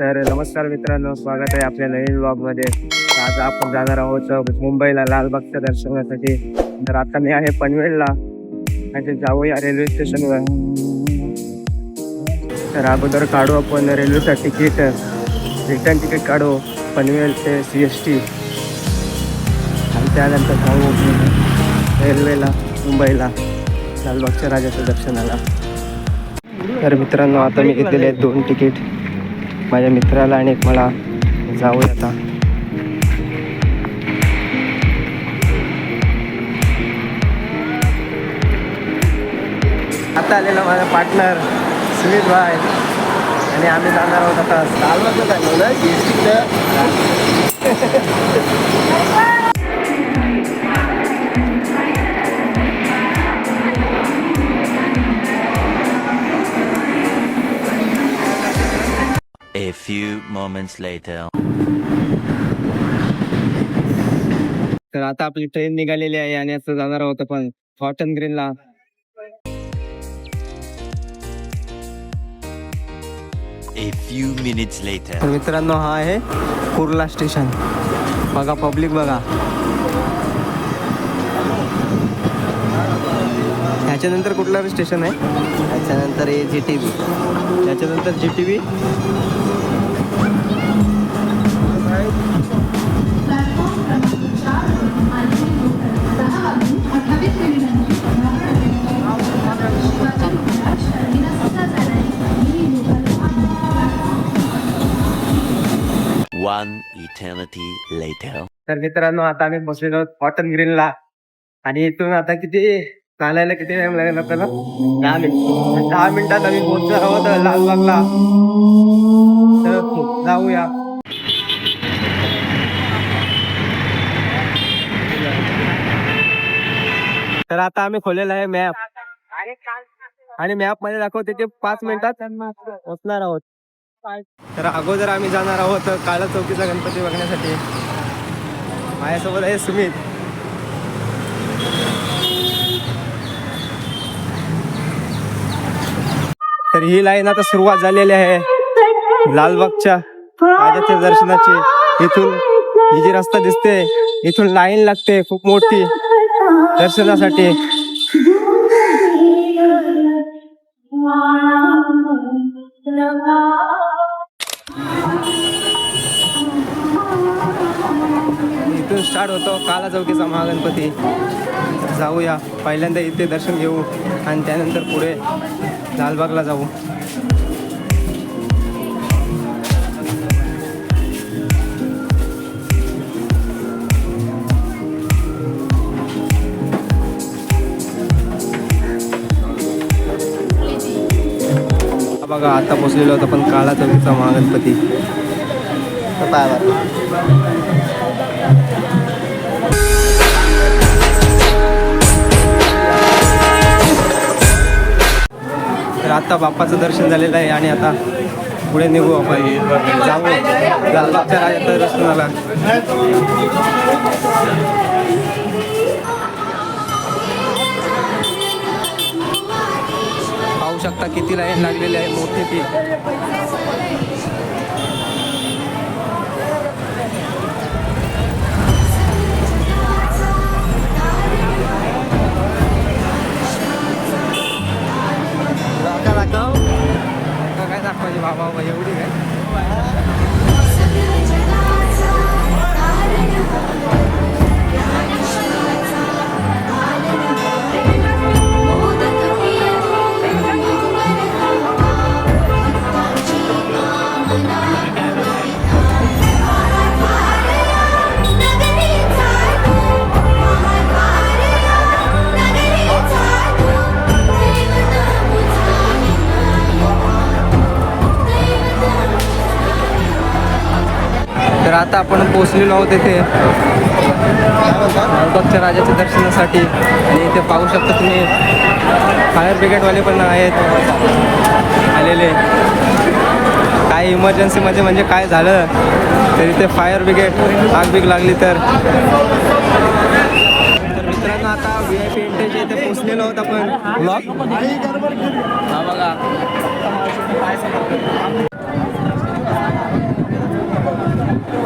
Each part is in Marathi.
तर नमस्कार मित्रांनो स्वागत आहे आपल्या नवीन ब्लॉगमध्ये. आज आपण जाणार आहोत मुंबईला लालबागच्या दर्शनासाठी. तर आता मी आहे पनवेलला. आणि जाऊया रेल्वे स्टेशनवर. तर अगोदर काढू आपण रेल्वेचं तिकीट. रिटर्न तिकीट काढू पनवेल ते सी एस टी आणि त्यानंतर जाऊ रेल्वेला मुंबईला लालबागच्या राजाच्या दर्शनाला. तर मित्रांनो आता मी घेतलेले आहेत दोन तिकीट. माझ्या मित्राला आणि एक मला जाऊ आता. आता आलेला माझा पार्टनर सुमित भाई. आणि आम्ही जाणार आहोत आता. लालबागला जाणार ना A few moments later. तर आता आपली ट्रेन निघालेली आहे आणि आता जाणार आहोत आपण कॉटन ग्रीनला A few minutes later. तर मित्रांनो हा आहे कुर्ला स्टेशन बघा पब्लिक बघा. ह्याच्यानंतर कुठलं स्टेशन आहे? त्याच्यानंतर ए जी टी व्ही त्याच्यानंतर G T V eternity later. तर मित्रांनो आता आम्ही बसलेलो आहोत कॉटन ग्रीनला आणि इथून आता किती चालायला किती टाइम लागेल आपल्याला? दहा मिनिट. दहा मिनिटात आम्ही पोहोचणार आहोत लालबागला तर हो, जाऊया. तर आता आम्ही खोलेला आहे मॅप आणि मॅपमध्ये दाखवते ते पाच मिनिटात पोहोचणार आहोत. तर अगोदर आम्ही जाणार आहोत काळा चौकीचा गणपती बघण्यासाठी. माझ्यासोबत आहे सुमित. तर ही लाईन आता सुरुवात झालेली आहे. लालबागच्या राजाच्या दर्शनाची. इथून ही जी रस्ता दिसते इथून लाईन लागते खूप मोठी दर्शनासाठी. इथून स्टार्ट होतो. काला चौकीचा महागणपती. जाऊया. पहिल्यांदा इथे दर्शन घेऊ आणि त्यानंतर पुढे लालबागला जाऊ. बघा आता पोचलेलो होतो पण काळा चौकीचा महागणपती आत्ता आता बाप्पाचं दर्शन झालेलं आहे आणि आता पुढे निघू आपण. जाऊ. लालबागच्या दर्शन दर्शनाला पाहू शकता किती लाईन लागलेली आहे मोठी ती. आता आपण पोचलेलो आहोत इथे. लालबागच्या राजाच्या दर्शनासाठी. आणि इथे पाहू शकता तुम्ही फायर ब्रिगेडवाले पण आहेत. आलेले. काय इमर्जन्सीमध्ये म्हणजे काय झालं? तर इथे फायर ब्रिगेड आग बिग लागली तर. तर मित्रांनो आता व्ही आय पी एंट्रीच्या इथे पोचलेलो आहोत आपण. ब्लॉक हा बघा.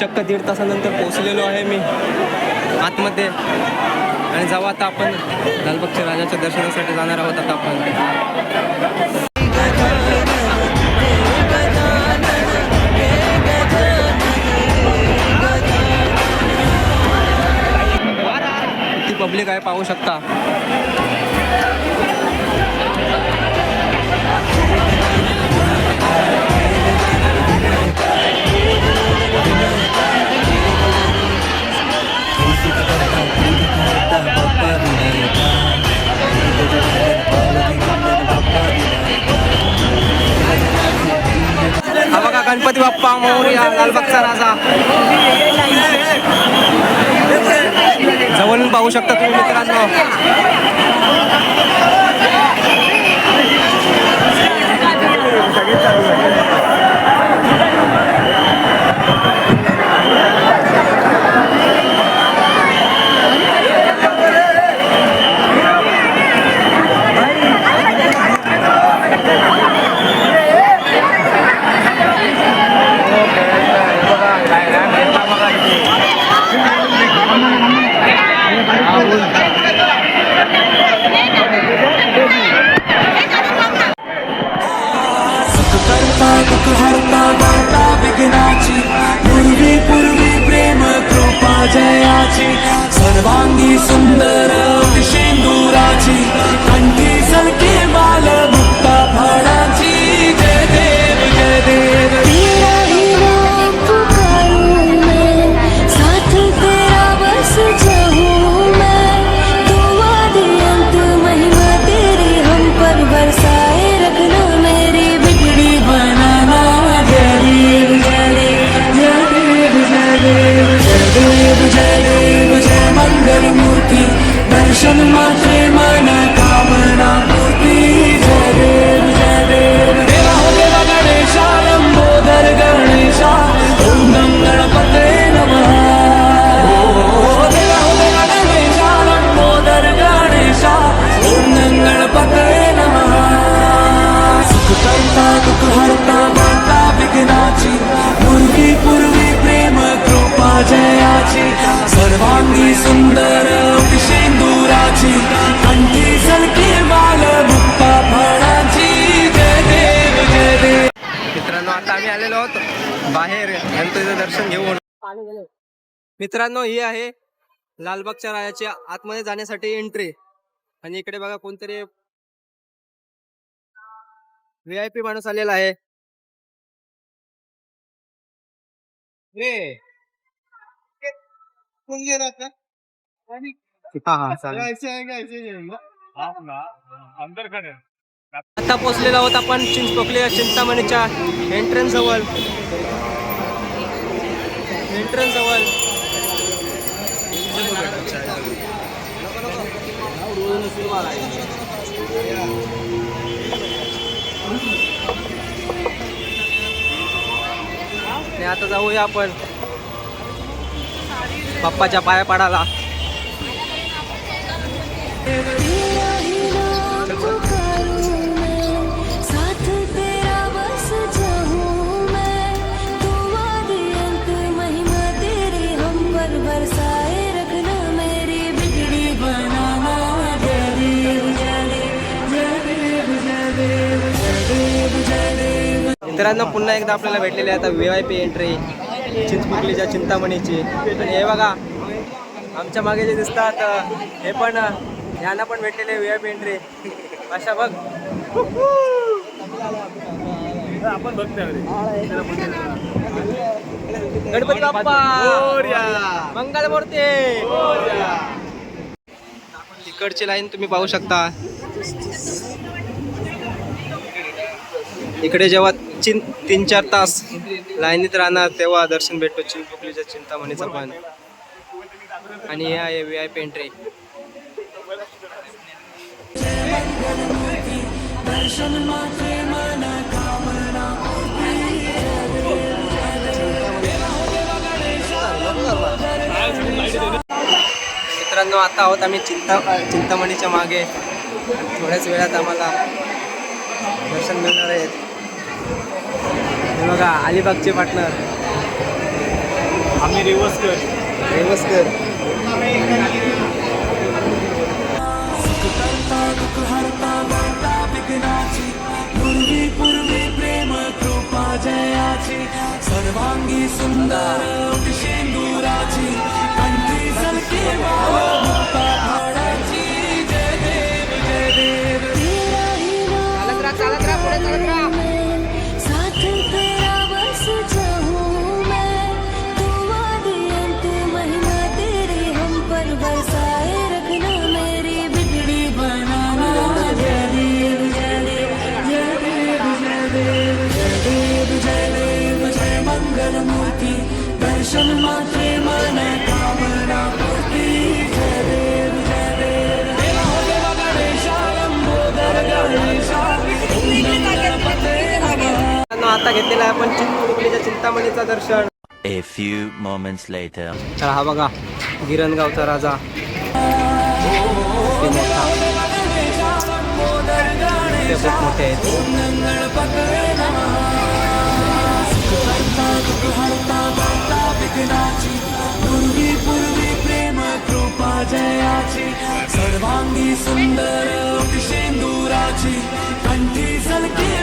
चक्क दीड तासानंतर पोहोचलेलो आहे मी आतमध्ये. आणि जाऊ आता आपण लालबागच्या राजाच्या दर्शनासाठी जाणार आहोत आता आपण. पब्लिक आहे पाहू शकता. बाप्पा मोरया लालबागचा राजा. जवळून पाहू शकता तुम्ही मित्रांनो. सर्वांगी सुंदर सिंदुराची सर्वांगी सुंदर सिंदुराची कंठी सलकी बाल मुक्ता फळाची. जय देव जय देव. मित्रांनो आता आम्ही आलेलो आहोत बाहेर गणपतीचं दर्शन घेऊन. मित्रांनो ही आहे लालबागच्या रायाची आतमध्ये जाण्यासाठी एंट्री आणि इकडे बघा कोणतरी व्ही आय पी माणूस आलेला आहे. हा हा चालेल. आता पोहोचलेलो आहोत आपण चिंचपोकली चिंतामणीच्या एंट्रन्स जवळ. एंट्रन्स जवळ. आणि आता जाऊया आपण. बाप्पाच्या पाया पाडाला दे महिमा मेरी मित्रांनो पुन्हा एकदा आपल्याला भेटलेली आहे आता व्ही आय पी एंट्री चिंचपुकलीच्या चिंतामणीची. आणि हे बघा आमच्या मागे जे दिसतात हे पण यांना पण भेटलेले व्ही आय पी एंट्री अशा बघ. गणपती बाप्पा! मंगल मूर्ती इकडची लाईन तुम्ही पाहू शकता. इकडे जेव्हा चिन तीन चार तास लाईनीत राहणार तेव्हा दर्शन भेटतो. चिंचपोकलीच्या चिंतामणीचा पण आणि हे आहे व्ही आय पी एंट्री मित्रांनो आता आहोत आम्ही चिंता चिंतामणीच्या मागे. थोड्याच वेळात आम्हाला दर्शन मिळणार आहेत हे बघा अलिबागचे पार्टनर आम्ही हरता वार्ता विघ्नाची पूर्वी पूर्वी प्रेम कृपा जयाची सर्वांगी सुंदर आता घेतलेला आहे आपण चिंचपोकलीच्या चिंतामणीचं दर्शन. A few moments later. तर हा बघा गिरणगावचा राजा. किती मोठा. ते खूप मोठे आहेत. विघ्नाची पूर्वी पूर्वी प्रेम कृपा जयाची सर्वांगी सुंदर शेंदुराची कंठी सलके